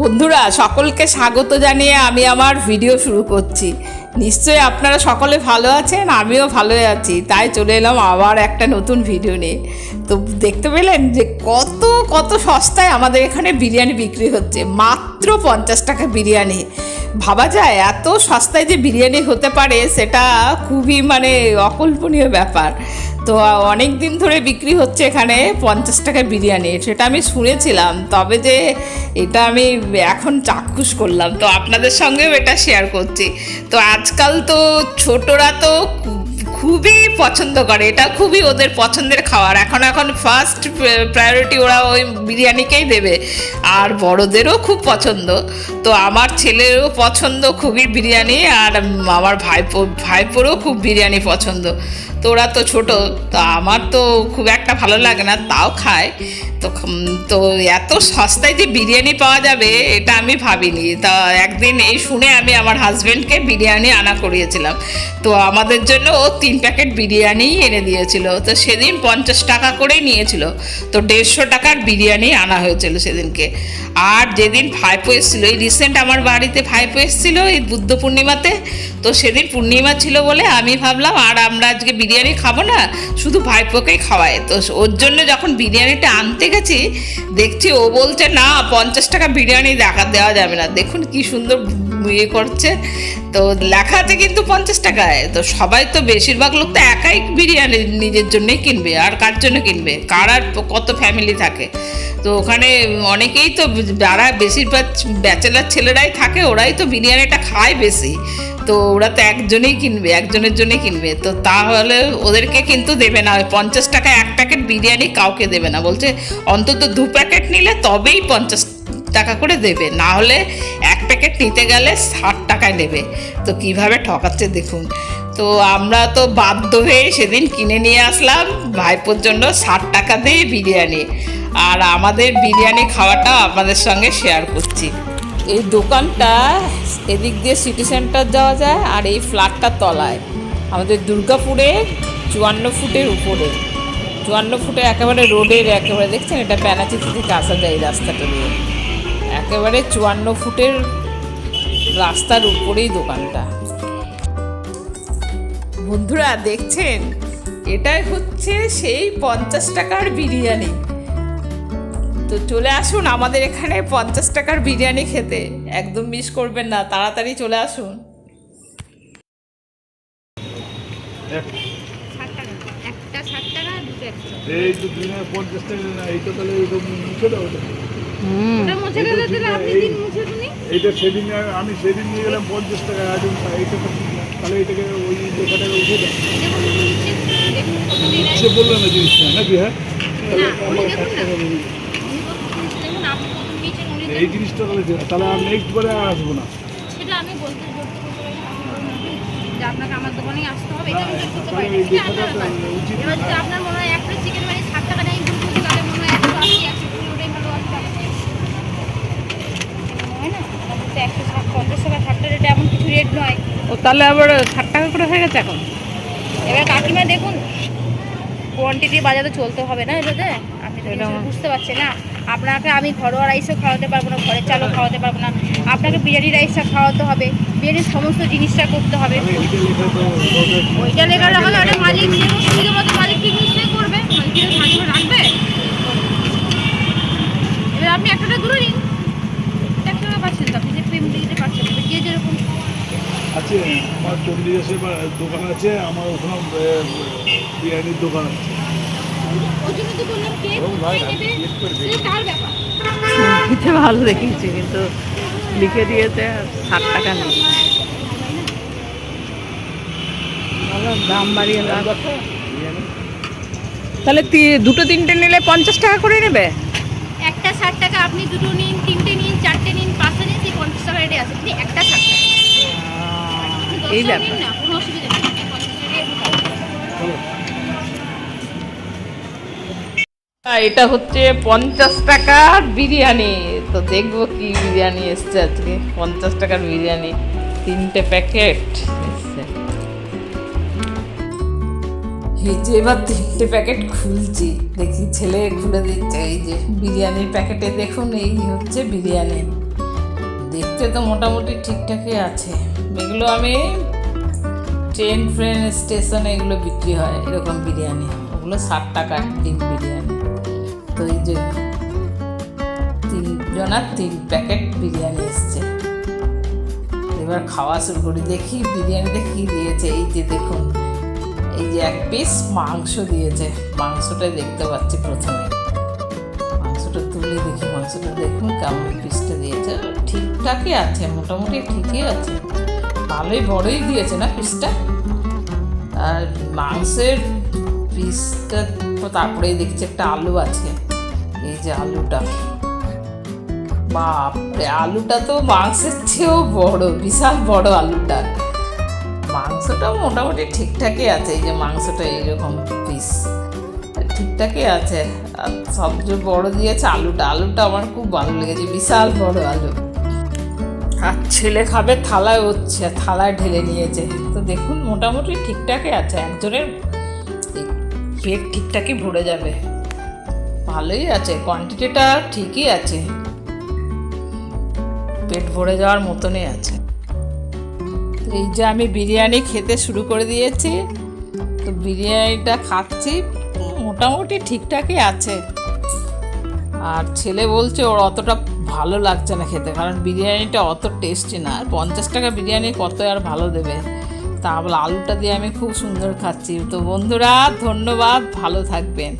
বন্ধুরা, সকলকে স্বাগত জানিয়ে আমি আমার ভিডিও শুরু করছি। নিশ্চয়ই আপনারা সকলে ভালো আছেন, আমিও ভালো আছি। তাই চলে এলাম আবার একটা নতুন ভিডিও নিয়ে। তো দেখতে পেলেন যে কত কত সস্তায় আমাদের এখানে বিরিয়ানি বিক্রি হচ্ছে। মাত্র পঞ্চাশ টাকা বিরিয়ানি। ভাবা যায়, এত সস্তায় যে বিরিয়ানি হতে পারে, সেটা খুবই মানে অকল্পনীয় ব্যাপার। তো অনেক দিন ধরে বিক্রি হচ্ছে এখানে পঞ্চাশ টাকা বিরিয়ানি। সেটা আমি শুনেছিলাম, তবে যে এটা আমি এখন চাক্ষুষ করলাম। তো আপনাদের সঙ্গেও এটা শেয়ার করছি। তো আজকাল তো ছোটরা তো খুবই পছন্দ করে। এটা খুবই ওদের পছন্দের খাবার। এখন এখন ফার্স্ট প্রায়োরিটি ওরা ওই বিরিয়ানিকেই দেবে। আর বড়দেরও খুব পছন্দ। তো আমার ছেলেরও পছন্দ খুবই বিরিয়ানি আর আমার ভাইপো, ভাইপোরও খুব বিরিয়ানি পছন্দ। তো ওরা তো ছোট, তো আমার তো খুব একটা ভালো লাগে না, তাও খায়। তো তো এত সস্তায় যে বিরিয়ানি পাওয়া যাবে, এটা আমি ভাবিনি। তা একদিন এই শুনে আমি আমার হাজব্যান্ডকে বিরিয়ানি আনা করিয়েছিলাম। তো আমাদের জন্য ও তিন প্যাকেট বিরিয়ানি এনে দিয়েছিল। তো সেদিন পঞ্চাশ টাকা করেই নিয়েছিল। তো দেড়শো টাকার বিরিয়ানি আনা হয়েছিল সেদিনকে। আর যেদিন ভাইপো এসেছিল, এই রিসেন্ট আমার বাড়িতে ভাইপো এসেছিল, এই বুদ্ধ পূর্ণিমাতে, তো সেদিন পূর্ণিমা ছিল বলে আমি ভাবলাম, আর আমরা আজকে বিরিয়ানি খাব না, শুধু ভাইপোকেই খাওয়াই তো ওর জন্য যখন বিরিয়ানিটা আনতে গেছি, দেখছি ও বলছে, না, পঞ্চাশ টাকা বিরিয়ানি দেখা, দেওয়া যাবে না। দেখুন কি সুন্দর ইয়ে করছে। তো লেখা আছে কিন্তু পঞ্চাশ টাকায়। তো সবাই তো বেশিরভাগ লোক তো একাই বিরিয়ানি নিজের জন্যই কিনবে। আর কার জন্য কিনবে? কার আর কত ফ্যামিলি থাকে? তো ওখানে অনেকেই তো যারা বেশিরভাগ ব্যাচেলার ছেলেরাই থাকে, ওরাই তো বিরিয়ানিটা খায় বেশি। তো ওরা তো একজনেই কিনবে, একজনের জন্যই কিনবে। তো তাহলে ওদেরকে কিন্তু দেবে না। পঞ্চাশ টাকা এক প্যাকেট বিরিয়ানি কাউকে দেবে না। বলছে, অন্তত দু প্যাকেট নিলে তবেই পঞ্চাশ টাকা করে দেবে। না হলে প্যাকেট নিতে গেলে ষাট টাকায় নেবে। তো কীভাবে ঠকাচ্ছে দেখুন। তো আমরা তো বাধ্য হয়ে সেদিন কিনে নিয়ে আসলাম ভাইপোর জন্য ষাট টাকা দিয়ে বিরিয়ানি। আর আমাদের বিরিয়ানি খাওয়াটা আপনাদের সঙ্গে শেয়ার করছি। এই দোকানটা এদিক দিয়ে সিটি সেন্টার যাওয়া যায় আর এই ফ্ল্যাটটা তলায়। আমাদের দুর্গাপুরে চুয়ান্ন ফুটের উপরে। চুয়ান্ন ফুটে একেবারে রোডের একেবারে, দেখছেন? এটা প্যানাচিতি থেকে আসা যায় এই রাস্তাটা দিয়ে। একেবারে চুয়ান্ন ফুটের রাস্তার উপরেই দোকানটা। বন্ধুরা দেখছেন? এটাই হচ্ছে সেই পঞ্চাশ টাকার বিরিয়ানি। তো চলে আসুন আমাদের এখানে পঞ্চাশ টাকার বিরিয়ানি খেতে। একদম মিস করবেন না তাড়াতাড়ি চলে আসুন ষাট টাকা একটা ষাট টাকা দুটো একশো এই তো দিনে পঞ্চাশ টাকা না এইটা তাহলে মুছে দাও এইটা সেদিন আমি সেদিন নিয়ে গেলাম পঞ্চাশ টাকা এইটা না। তাহলে এইটাকে ওই লেখাটাকে উঠে দাও দেখুন মুছে দেখুন কতদিন সে বলল না জিনিসটা নাকি হ্যাঁ এই জিনিসটা তাহলে আর নেক্সট বারে আর আসব না সেটা আমি বলতে আপনাকে আমার দোকানেই আসতে হবে এটা আমি করতে পারি না। আপনার মনে চিকেন মানে ষাট টাকা তাহলে মনে হয় একশো আশি একশো কুড়ি ভালো হয় না? তো একশো ষাট পঞ্চাশ টাকা ষাটটা রেটে এমন কিছু রেট নয়। ও তাহলে আবার ষাট টাকা করে হয়ে গেছে এখন? এবার কাকিমা দেখুন কোয়ান্টিটি বাজারে চলতে হবে না এটাতে? আপনি তো বুঝতে পারছেন না। আপনাকে আমি ঘরোয়া রাইসও খাওয়াতে পারব না ঘরের চালও খাওয়াতে পারব না। আপনাকে বিরিয়ানি রাইসটা খাওয়াতে হবে। বিরিয়ানির সমস্ত জিনিসটা করতে হবে। ওইটা লেখা রাখলে একটা মালিক সুবিধা মতো মালিক ঠিক নিশ্চয়ই আপনি একটা দূরে নিন এক টাকা পাচ্ছেন তো আপনি যে পেমেন্ট দিতে পারছেন যে যেরকম? আছে আমার দোকান আছে আমার ওখানে বিরিয়ানির দোকান আছে। ভালো দেখিয়েছে কিন্তু লিখে দিয়েছে ষাট টাকা নেই। দাম বাড়িয়ে লাভ তাহলে দুটো তিনটে নিলে পঞ্চাশ টাকা করে নেবে? একটা আপনি দুটো নিন তিনটে নিন চারটে নিন পাঁচটা নিন সেই পঞ্চাশ টাকা রেটে আছে। আপনি একটা এই ব্যাপার না কোনো অসুবিধা নেই। এটা হচ্ছে পঞ্চাশ টাকার বিরিয়ানি। তো দেখব কি বিরিয়ানি এসছে আজকে। পঞ্চাশ টাকার বিরিয়ানি তিনটে প্যাকেট। এসছে। এই এবার তিনটে প্যাকেট খুলছি। দেখি ছেলে খুলে দিচ্ছে এই যে বিরিয়ানির প্যাকেটে দেখুন, এই হচ্ছে বিরিয়ানি। দেখতে তো মোটামুটি ঠিকঠাকই আছে। এগুলো আমি ট্রেন ফ্রেন স্টেশনে এগুলো বিক্রি হয়, এরকম বিরিয়ানি। ওগুলো ষাট টাকা ডিম বিরিয়ানি। তো এই যে তিনজনার তিন প্যাকেট বিরিয়ানি এসছে। এবার খাওয়া শুরু করি। দেখি বিরিয়ানিতে কী দিয়েছে, এই যে দেখুন। এই যে এক পিস মাংস দিয়েছে। মাংসটাই দেখতে পাচ্ছি প্রথমে। মাংসটা তুলে দেখি, মাংসটা দেখুন কেমন পিসটা দিয়েছে। ঠিকঠাকই আছে, মোটামুটি ঠিকই আছে। ভালোই বড়ই দিয়েছে না পিসটা আর মাংসের পিসটা তারপরেই দেখছি একটা আলু আছে। এই যে আলুটা। বাপরে, আলুটা তো মাংসের চেয়েও বড়, বিশাল বড় আলুটা। মাংসটাও মোটামুটি ঠিকঠাকই আছে, এই যে মাংসটা এইরকম পিস ঠিকঠাকই আছে। আর সবচেয়ে বড় দিয়েছে আলুটা। আলুটা আমার খুব ভালো লেগেছে, বিশাল বড় আলু। আর ছেলে খাবে থালায় হচ্ছে থালায় ঢেলে নিয়েছে। তো দেখুন, মোটামুটি ঠিকঠাকই আছে। একজনের পেট ঠিকঠাকই ভরে যাবে। ভালোই আছে কোয়ান্টিটিটা ঠিকই আছে। পেট ভরে যাওয়ার মতনই আছে। এই যে আমি বিরিয়ানি খেতে শুরু করে দিয়েছি, তো বিরিয়ানিটা খাচ্ছি, মোটামুটি ঠিকঠাকই আছে। আর ছেলে বলছে ওর অতটা ভালো লাগছে না খেতে, কারণ বিরিয়ানিটা অত টেস্টি না। আর পঞ্চাশ টাকা বিরিয়ানি কত আর ভালো দেবে? তা বলে আলুটা দিয়ে আমি খুব সুন্দর খাচ্ছি। তো বন্ধুরা, ধন্যবাদ, ভালো থাকবেন।